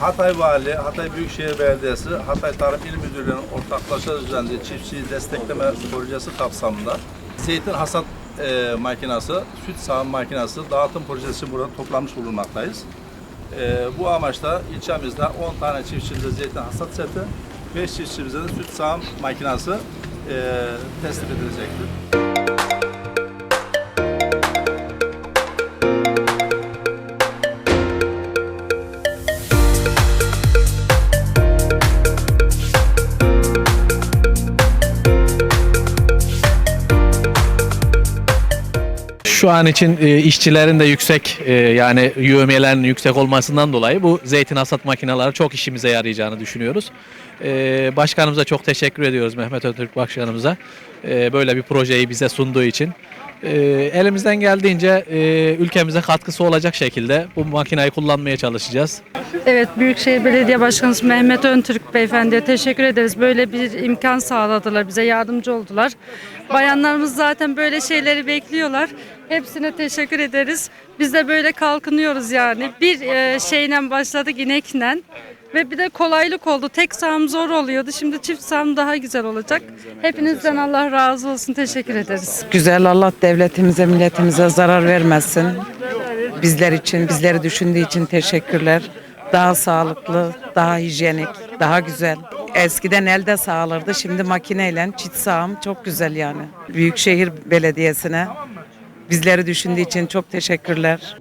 Hatay Vali, Hatay Büyükşehir Belediyesi, Hatay Tarım İl Müdürlüğü'nün ortaklaşa düzenlediği çiftçiyi destekleme projesi kapsamında zeytin hasat e, makinası, süt sağım makinası dağıtım projesi burada toplanmış bulunmaktayız. E, bu amaçla ilçemizde 10 tane çiftçimize zeytin hasat seti, 5 çiftçimize de süt sağım makinası e, teslim edilecektir. Şu an için e, işçilerin de yüksek e, yani yövmiyelerin yüksek olmasından dolayı bu zeytin hasat makineleri çok işimize yarayacağını düşünüyoruz. E, başkanımıza çok teşekkür ediyoruz Mehmet Ötürk Başkanımıza e, böyle bir projeyi bize sunduğu için. E, elimizden geldiğince e, ülkemize katkısı olacak şekilde bu makineyi kullanmaya çalışacağız. Evet, Büyükşehir Belediye Başkanımız Mehmet Öntürk Beyefendi'ye teşekkür ederiz. Böyle bir imkan sağladılar, bize yardımcı oldular. Bayanlarımız zaten böyle şeyleri bekliyorlar. Hepsine teşekkür ederiz. Biz de böyle kalkınıyoruz yani. Bir e, şeyle başladık inekle. Ve bir de kolaylık oldu. Tek sağım zor oluyordu. Şimdi çift sağım daha güzel olacak. Hepinizden Allah razı olsun. Teşekkür ederiz. Güzel Allah devletimize, milletimize zarar vermesin. Bizler için, bizleri düşündüğü için teşekkürler. Daha sağlıklı, daha hijyenik, daha güzel. Eskiden elde sağlardı, şimdi makineyle çit sağım çok güzel yani. Büyükşehir Belediyesi'ne bizleri düşündüğü için çok teşekkürler.